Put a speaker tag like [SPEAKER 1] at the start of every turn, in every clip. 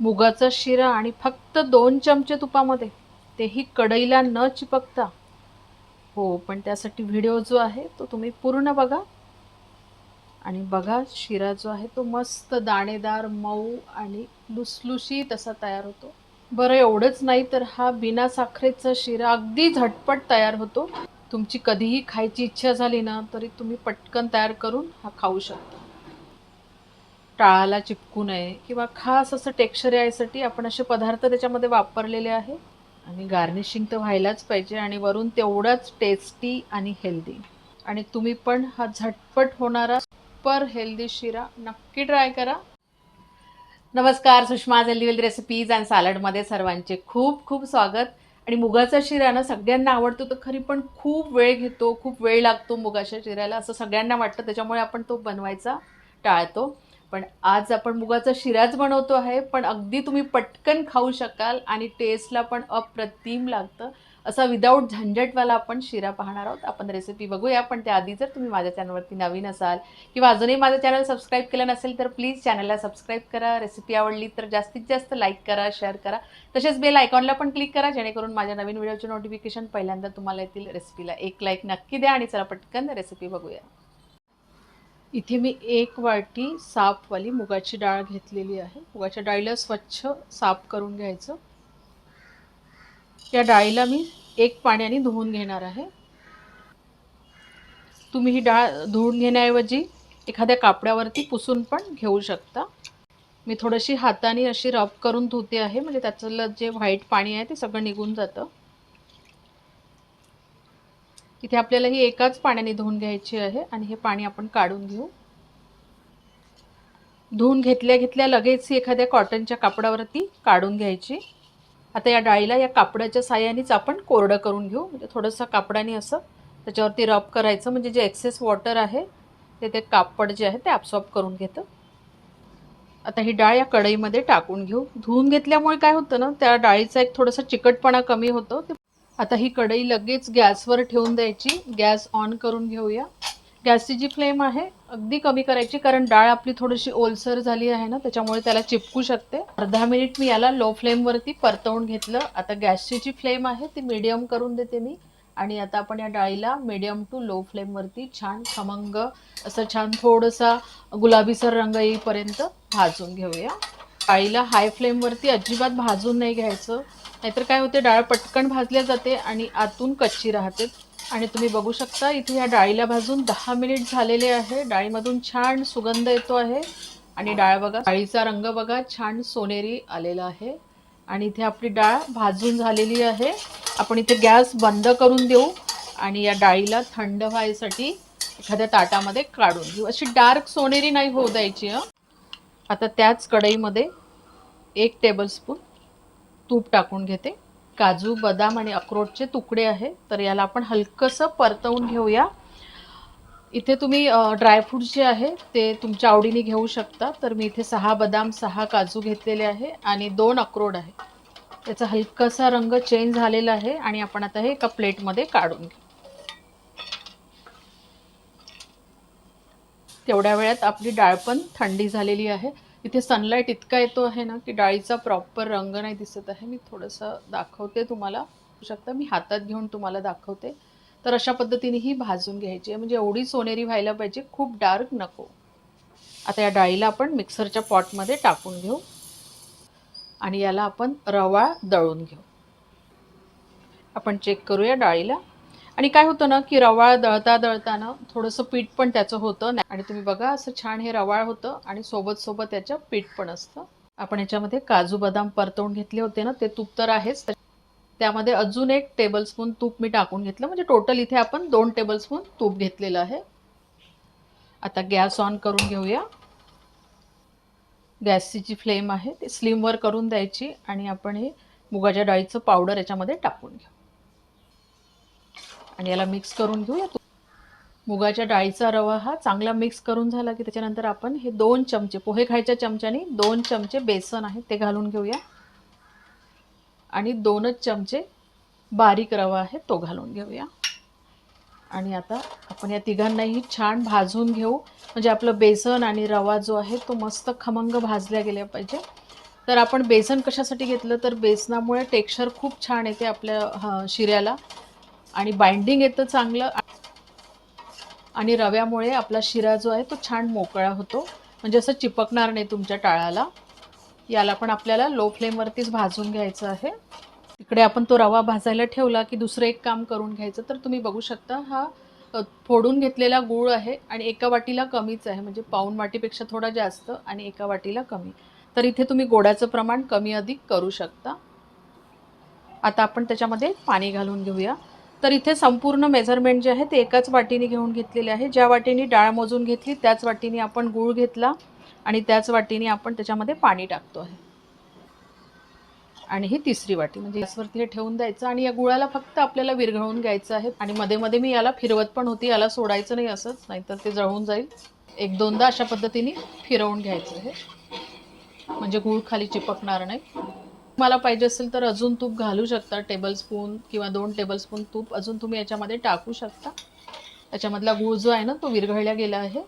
[SPEAKER 1] मुगाचा शिरा आणि फक्त दोन चमचे तुपामध्ये. तेही कढईला न चिपकता. हो पण त्यासाठी व्हिडिओ जो आहे तो तुम्ही पूर्ण बघा. आणि बघा शिरा जो आहे तो मस्त दाणेदार मऊ आणि लुसलुशीत असा तयार होतो. बरं एवढंच नाही तर हा बिना साखरेचा शिरा अगदी झटपट तयार होतो. तुमची कधीही खायची इच्छा झाली ना तरी तुम्ही पटकन तयार करून हा खाऊ शकता. टाळाला चिपकू नये किंवा खास असं टेक्स्चर यायसाठी आपण असे पदार्थ त्याच्यामध्ये वापरलेले आहे आणि गार्निशिंग तर व्हायलाच पाहिजे आणि वरून तेवढाच टेस्टी आणि हेल्दी. आणि तुम्ही पण हा झटपट होणारा सुपर हेल्दी शिरा नक्की ट्राय करा. नमस्कार Sushma healthy wealthy recipes and सॅलडमध्ये सर्वांचे खूप खूप स्वागत. आणि मुगाचा शिरा ना सगळ्यांना आवडतो तर खरी पण खूप वेळ घेतो खूप वेळ लागतो मुगाच्या शिऱ्याला. असं सगळ्यांना वाटतं त्याच्यामुळे आपण तो बनवायचा टाळतो. पण आज आपण मुगाचा शिराच बनवतो आहे पण अगदी तुम्ही पटकन खाऊ शकाल आणि टेस्टला पण अप्रतिम लागतं. असा विदाऊट झंझटवाला आपण शिरा पाहणार आहोत. आपण रेसिपी बघूया पण त्याआधी जर तुम्ही माझ्या चॅनलवरती नवीन असाल किंवा अजूनही माझं चॅनल सबस्क्राईब केलं नसेल तर प्लीज चॅनलला सबस्क्राईब करा. रेसिपी आवडली तर जास्तीत जास्त लाईक करा शेअर करा. तसेच बेल आयकॉनला पण क्लिक करा जेणेकरून माझ्या नवीन व्हिडिओचे नोटिफिकेशन पहिल्यांदा तुम्हाला येतील. रेसिपीला एक लाईक नक्की द्या आणि चला पटकन रेसिपी बघूया. इथे मी एक वाटी साफवाली मुगाची डाळ घेतलेली आहे. मुगाच्या डाळीला स्वच्छ साफ करून घ्यायचं. या डाळीला मी एक पाण्याने धुवून घेणार आहे. तुम्ही ही डाळ धुवून घेण्याऐवजी एखाद्या कापड्यावरती पुसून पण घेऊ शकता. मी थोडीशी हाताने अशी रब करून धुते आहे. म्हणजे त्याचं जे व्हाईट पाणी आहे ते सगळं निघून जातं. इथे आपल्याला ही एकाच पाण्याने धुवून घ्यायची आहे आणि हे पाणी आपण काढून घेऊ. धुवून घेतल्या घेतल्या लगेच ही एखाद्या कॉटनच्या कापडावरती काढून घ्यायची. आता या डाळीला या कापडाच्या साह्यानेच आपण कोरडं करून घेऊ. म्हणजे थोडंसं कापडाने असं त्याच्यावरती रब करायचं. म्हणजे जे एक्सेस वॉटर आहे ते ते कापड जे आहे ते ॲब्सॉर्ब करून घेतं. आता ही डाळ या कढईमध्ये टाकून घेऊ. धुवून घेतल्यामुळे काय होतं ना त्या डाळीचा एक थोडासा चिकटपणा कमी होतो. ते आता ही कढई लगेच गॅसवर ठेवून द्यायची. गॅस ऑन करून घेऊया. गॅसची जी फ्लेम आहे अगदी कमी करायची कारण डाळ आपली थोडीशी ओलसर झाली आहे ना त्याच्यामुळे त्याला चिपकू शकते. अर्धा मिनिट मी याला लो फ्लेमवरती परतवून घेतलं. आता गॅसची जी फ्लेम आहे ती मीडियम करून देते मी. आणि आता आपण या डाळीला मीडियम टू लो फ्लेमवरती छान खमंग असं छान थोडंसा गुलाबीसर रंग येईपर्यंत भाजून घेऊया. डाळीला हाय फ्लेमवरती अजिबात भाजून नाही घ्यायचं. नाहीतर काय होते डाळ पटकन भाजल्या जाते आणि आतून कच्ची राहते. आणि तुम्ही बघू शकता इथे या डाळीला भाजून दहा मिनिट झालेले आहे. डाळीमधून छान सुगंध येतो आहे. आणि डाळ बघा डाळीचा रंग बघा छान सोनेरी आलेला आहे. आणि इथे आपली डाळ भाजून झालेली आहे. आपण इथे गॅस बंद करून देऊ आणि या डाळीला थंड व्हायसाठी एखाद्या ताटामध्ये काढून घेऊ. अशी डार्क सोनेरी नाही होऊ द्यायची हं. आता त्याच कढईमध्ये एक टेबलस्पून तूप टाकून घेते. काजू बदाम आणि अक्रोटचे तुकडे आहे तर याला आपण हलकंसं परतवून घेऊया. इथे तुम्ही ड्रायफ्रूट जे आहे ते तुमच्या आवडीने घेऊ शकता. तर मी इथे सहा बदाम सहा काजू घेतलेले आहे आणि दोन अक्रोड आहे. त्याचा हलकासा रंग चेंज झालेला आहे आणि आपण आता हे एका प्लेटमध्ये काढून घेऊ. तेवढ्या वेळात आपली डाळ पण थंडी झालेली आहे. इथे सनलाईट इतका येतो आहे ना की डाळीचा प्रॉपर रंग नाही दिसत आहे. मी थोडंसं दाखवते तुम्हाला. शकता मी हातात घेऊन तुम्हाला दाखवते. तर अशा पद्धतीने ही भाजून घ्यायची आहे. म्हणजे एवढी सोनेरी व्हायला पाहिजे खूप डार्क नको. आता या डाळीला आपण मिक्सरच्या पॉटमध्ये टाकून घेऊ. आणि याला आपण रवा दळून घेऊ. आपण चेक करूया डाळीला. आणि काय होतं ना की रवाळ दळता दळताना थोडंसं पीठ पण त्याचं होतं. आणि तुम्ही बघा असं छान हे रवाळ होतं आणि सोबत सोबत त्याचं पीठ पण असतं. आपण याच्यामध्ये काजू बदाम परतवून घेतले होते ना ते तूप तर आहेच. त्यामध्ये अजून एक टेबलस्पून तूप मी टाकून घेतलं. म्हणजे टोटल इथे आपण दोन टेबलस्पून तूप घेतलेलं आहे. आता गॅस ऑन करून घेऊया. गॅसची जी फ्लेम आहे ती स्लिमवर करून द्यायची आणि आपण हे मुगाच्या डाळीचं पावडर याच्यामध्ये टाकून घेऊ. आणि याला मिक्स करून घेऊया. मुगाच्या डाळीचा रवा हा चांगला मिक्स करून झाला की त्याच्यानंतर आपण हे दोन चमचे पोहे खायच्या चमच्याने दोन चमचे बेसन आहे ते घालून घेऊया. आणि दोनच चमचे बारीक रवा आहे तो घालून घेऊया. आणि आता आपण या तिघांनाही छान भाजून घेऊ. म्हणजे आपलं बेसन आणि रवा जो आहे तो मस्त खमंग भाजल्या गेल्या पाहिजे. तर आपण बेसन कशासाठी घेतलं? तर बेसनामुळे टेक्स्चर खूप छान येते आपल्या हा, शिऱ्याला. आणि बाइंडिंग येतं चांगलं. आणि रव्यामुळे आपला शिरा जो आहे तो छान मोकळा होतो. म्हणजे असं चिपकणार नाही तुमच्या टाळाला. याला पण आपल्याला लो फ्लेमवरतीच भाजून घ्यायचं आहे. तिकडे आपण तो रवा भाजायला ठेवला की दुसरं एक काम करून घ्यायचं. तर तुम्ही बघू शकता हा फोडून घेतलेला गूळ आहे आणि एका वाटीला कमीच आहे. म्हणजे पाऊण वाटीपेक्षा थोडा जास्त आणि एका वाटीला कमी. तर इथे तुम्ही गोडाचं प्रमाण कमी अधिक करू शकता. आता आपण त्याच्यामध्ये पाणी घालून घेऊया. तर इथे संपूर्ण मेजरमेंट जे आहे ते एकाच वाटीने घेऊन घेतलेले आहे. ज्या वाटीने डाळ मोजून घेतली त्याच वाटीने आपण गूळ घेतला आणि त्याच वाटीने आपण त्याच्यामध्ये पाणी टाकतो आहे. आणि ही तिसरी वाटी म्हणजे गॅसवरती हे ठेवून द्यायचं आणि या गुळाला फक्त आपल्याला विरघळून घ्यायचं आहे. आणि मध्ये मध्ये मी याला फिरवत पण होती याला सोडायचं नाही असंच नाहीतर ते जळून जाईल. एक दोनदा अशा पद्धतीने फिरवून घ्यायचं आहे. म्हणजे गूळ खाली चिपकणार नाही. मला पाहिजे असेल तर अजून तूप घालू शकता टेबल स्पून किंवा दोन टेबल स्पून तूप अजून तुम्ही याच्यामध्ये टाकू शकता. याच्यामधला गूळ जो आहे ना तो विरघळला गेला आहे.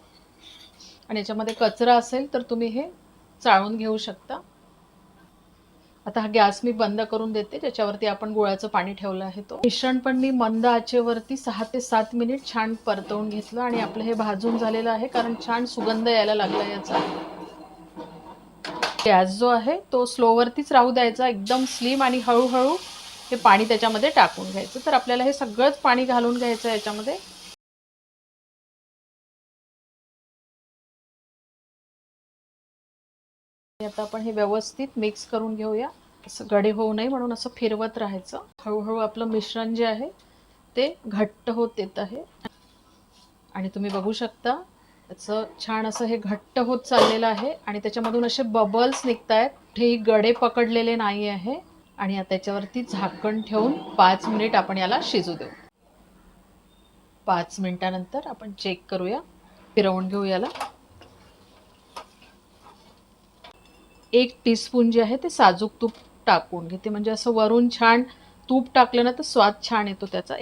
[SPEAKER 1] आणि याच्यामध्ये कचरा असेल तर तुम्ही हे चाळून घेऊ शकता. आता हा गॅस मी बंद करून देते ज्याच्यावरती आपण गुळाचं पाणी ठेवलं आहे तो. मिश्रण पण मी मंद आचेवरती सहा ते सात मिनिट छान परतवून घेतलं आणि आपलं हे भाजून झालेलं आहे कारण छान सुगंध यायला लागला याचा. गॅस जो आहे तो स्लोवरतीच राहू द्यायचा एकदम स्लिम आणि हळूहळू हे पाणी त्याच्यामध्ये टाकून घ्यायचं. तर आपल्याला हे सगळंच पाणी घालून घ्यायचं याच्यामध्ये. आता आपण हे व्यवस्थित मिक्स करून घेऊया. असं गडे होऊ नये म्हणून असं फिरवत राहायचं. हळूहळू आपलं मिश्रण जे आहे ते घट्ट होत येत आहे. आणि तुम्ही बघू शकता त्याचं छान असं हे घट्ट होत चाललेलं आहे आणि त्याच्यामधून असे बबल्स निघत आहेत कुठेही गडे पकडलेले नाही आहे आणि आता त्याच्यावरती झाकण ठेवून पाच मिनिट आपण याला शिजू देऊ. पाच मिनिटानंतर आपण चेक करूया. फिरवून घेऊ याला. एक टीस्पून जे आहे ते साजूक तूप टाकून घेते. म्हणजे असं वरून छान तूप टाकलं ना तर स्वाद छान येतो त्याचा.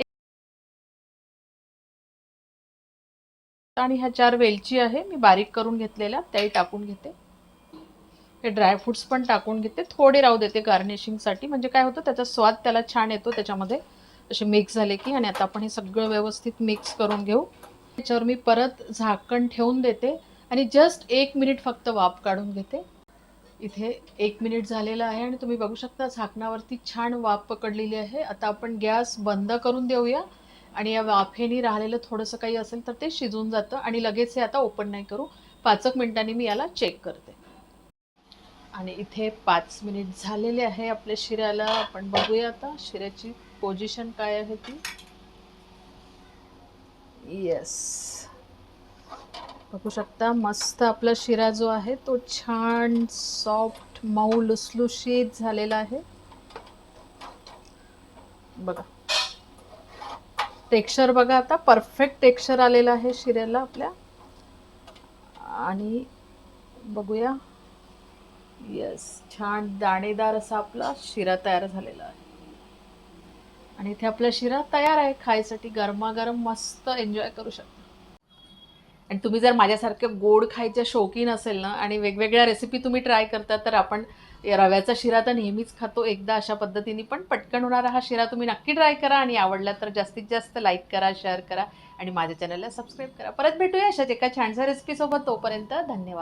[SPEAKER 1] आणि ह्या चार वेलची आहे मी बारीक करून घेतलेल्या त्याही टाकून घेते. हे ड्रायफ्रुट्स पण टाकून घेते. थोडे राहू देते गार्निशिंगसाठी म्हणजे काय होतं त्याचा स्वाद त्याला छान येतो त्याच्यामध्ये. असे मिक्स झाले की आणि आता आपण हे सगळं व्यवस्थित मिक्स करून घेऊ. त्याच्यावर मी परत झाकण ठेवून देते. आणि जस्ट एक मिनिट फक्त वाफ काढून घेते. इथे एक मिनिट झालेला आहे आणि तुम्ही बघू शकता झाकणावरती छान वाफ पकडलेली आहे. आता आपण गॅस बंद करून देऊया. आणि या वाफेनी राहिलेलं थोडंसं काही असेल तर ते शिजून जातं आणि लगेच हे आता ओपन नाही करू. पाच एक मिनिटांनी मी याला चेक करते. आणि इथे पाच मिनिट झालेले आहे आपल्या शिऱ्याला. आपण बघूया आता शिऱ्याची पोझिशन काय आहे ती. येस बघू शकता मस्त आपला शिरा जो आहे तो छान सॉफ्ट मऊ लुसलुशीत झालेला आहे. बघा. टेक्स्चर बघा आता. परफेक्ट टेक्स्चर आलेलं आहे शिऱ्याला आपल्या. आणि बघूया. येस छान दाणेदार असा आपला शिरा तयार झालेला आहे. आणि इथे आपला शिरा तयार आहे. खायसाठी गरमागरम मस्त एन्जॉय करू शकता. आणि तुम्ही जर माझ्यासारखे गोड खायच्या शौकीन असेल ना आणि वेगवेगळ्या रेसिपी तुम्ही ट्राय करता तर आपण रव्याचा शिरा तर नेहमीच खातो. एकदा अशा पद्धतीने पण पटकन होणारा हा शिरा तुम्ही नक्की ट्राय करा आणि आवडला तर जास्तीत जास्त लाईक करा शेअर करा आणि माझ्या चॅनलला सबस्क्राईब करा. परत भेटूया अशाच एका छानशा रेसिपीसोबत तोपर्यंत धन्यवाद.